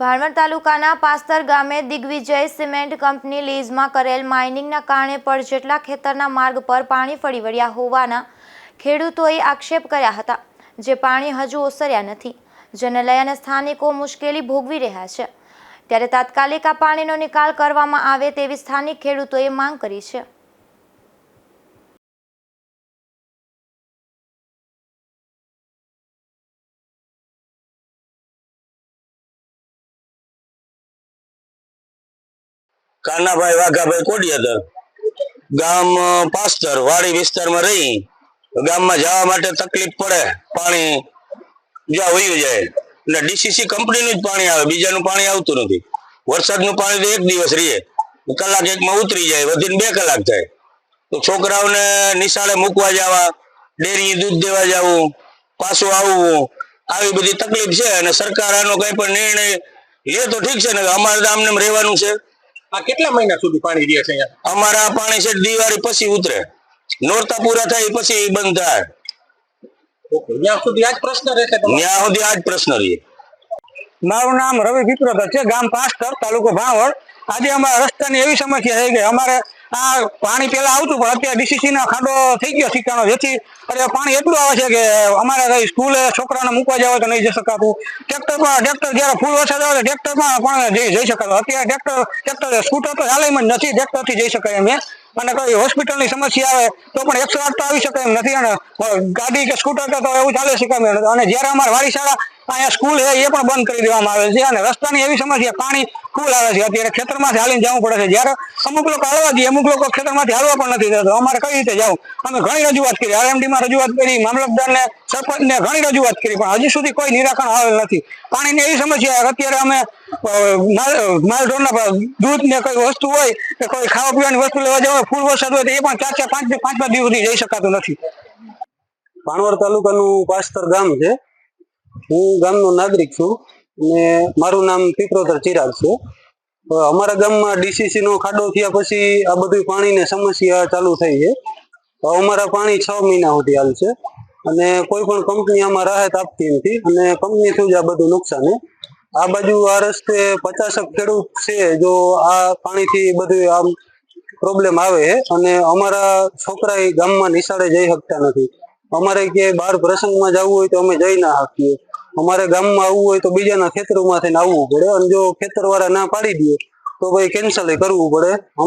ભાણવડ તાલુકાના પાસ્તર ગામે Digvijay cement company લીઝમાં કરેલ માઇનિંગના કારણે પણ જેટલા ખેતરના માર્ગ પર પાણી ફરી વળ્યા હોવાના ખેડૂતોએ આક્ષેપ કર્યા હતા, જે પાણી હજુ ઓસર્યા નથી. જેને લઈ અને સ્થાનિકો મુશ્કેલી ભોગવી રહ્યા છે. ત્યારે તાત્કાલિક આ પાણીનો નિકાલ કરવામાં આવે તેવી સ્થાનિક ખેડૂતોએ માંગ કરી છે. કાનાભાઈ વાઘાભાઈ કોડિયાદર. ગામ પાસ્તર, વાડી વિસ્તારમાં રહી. ગામમાં જવા માટે તકલીફ પડે, પાણી જ્યાં વયું જાય. એટલે ડીસીસી કંપનીનું જ પાણી આવે, બીજાનું પાણી આવતું નથી. વરસાદનું પાણી તો એક દિવસ રહીએ. કલાક એકમાં ઉતરી જાય, વધીને બે કલાક થાય. તો છોકરાઓને નિશાળે મૂકવા જવા ડેરી દૂધ દેવા જવું, પાછું આવવું, આવી બધી તકલીફ છે. અને સરકાર આનો કઈ પણ નિર્ણય લે તો ઠીક છે ને અમારે તો આમને રહેવાનું છે. આ કેટલા મહિના સુધી પાણી રહે છે અહીંયા? અમારા પાણી છે દિવાળી પછી ઉતરે. નોરતા પૂરા થાય પછી બંધ થાય. ત્યાં સુધી આજ પ્રશ્ન રહેશે ત્યાં સુધી આ જ પ્રશ્ન રહીએ મારું નામ રવિ વિપ્રગર છે ગામ પાસ્ટર તાલુકો ભાણવડ આજે અમારા રસ્તાની એવી સમસ્યા થઈ કે અમારે આ પાણી પેલા આવતું, પણ અત્યારે ડીસીસી ના ખાડો થઈ ગયો શિક્ષણ જેથી. અત્યારે પાણી એટલું આવે છે કે અમારે કઈ સ્કૂલે છોકરાને મૂકવા જવા તો નહીં જઈ શકાતું. ટ્રેક્ટરમાં ટ્રેક્ટર જયારે ફૂલ વરસાદ આવે ટ્રેક્ટરમાં પણ જઈ જઈ શકાતું. અત્યારે ટ્રેક્ટર ટ્રેક્ટર સ્કૂટર તો હાલેમાં જ નથી ટ્રેક્ટરથી જઈ શકાય એમ. અને કોઈ હોસ્પિટલની સમસ્યા આવે, તો પણ એકસો આઠ તો આવી શકે એમ નથી, અને ગાડી કે સ્કૂટર કે તો એવું ચાલે શકે એમ અને જ્યારે અમારે વાડી શાળા અહીંયા સ્કૂલ છે, એ પણ બંધ કરી દેવામાં આવે છે, અને રસ્તાની એવી સમસ્યા, પાણી ફૂલ આવે છે. અત્યારે ખેતરમાંથી હાલીને જવું પડે છે. જ્યારે અમુક લોકો હાલવા જઈએ અમુક લોકો ખેતરમાંથી હાલવા પણ નથી થતો અમારે કઈ રીતે જવું? અમે ઘણી રજૂઆત કરી. આરએમડીમાં રજૂઆત કરી, મામલતદારને, સરપંચને ઘણી રજૂઆત કરી, પણ હજી સુધી કોઈ નિરાકરણ આવેલ નથી. પાણીની એવી સમસ્યા અત્યારે અમે માલઢોરના દૂધ ને કોઈ વસ્તુ હોય કે કોઈ ખાવા પીવાની વસ્તુ લેવા જવા ફૂલ વરસાદ એ પણ ચાર ચાર, પાંચ પાંચ પાંચ દિવસ સુધી જઈ શકાતું નથી. ભાણવડ તાલુકાનું પાસ્તર ગામ છે. હું ગામનો નાગરિક છું અને મારું નામ પીપરોતર ચિરાગ છે. અમારા ગામમાં ડીસીસી નો ખાડો થયા પછી આ બધું પાણીની સમસ્યા ચાલુ થઈ છે. અમારા પાણી છ મહિના સુધી હાલ છે. અને કોઈ પણ કંપની આમાં રાહત આપતી નથી અને કંપની થયું જ આ બધું નુકસાન છે. આ બાજુ આ રસ્તે પચાસક ખેડૂત છે જો આ પાણીથી બધું આમ પ્રોબ્લેમ આવે અને અમારા છોકરા એ ગામમાં નિશાળે જઈ શકતા નથી. અમારે કે બહાર પ્રસંગમાં જવું હોય તો અમે જઈ ના શકીએ. અમારે ગામમાં આવવું હોય તો બીજાના ખેતરોમાંથી આવવું પડે અને જો ખેતરવાળા ના પાડી દે તો ભાઈ કેન્સલ કરવું પડે.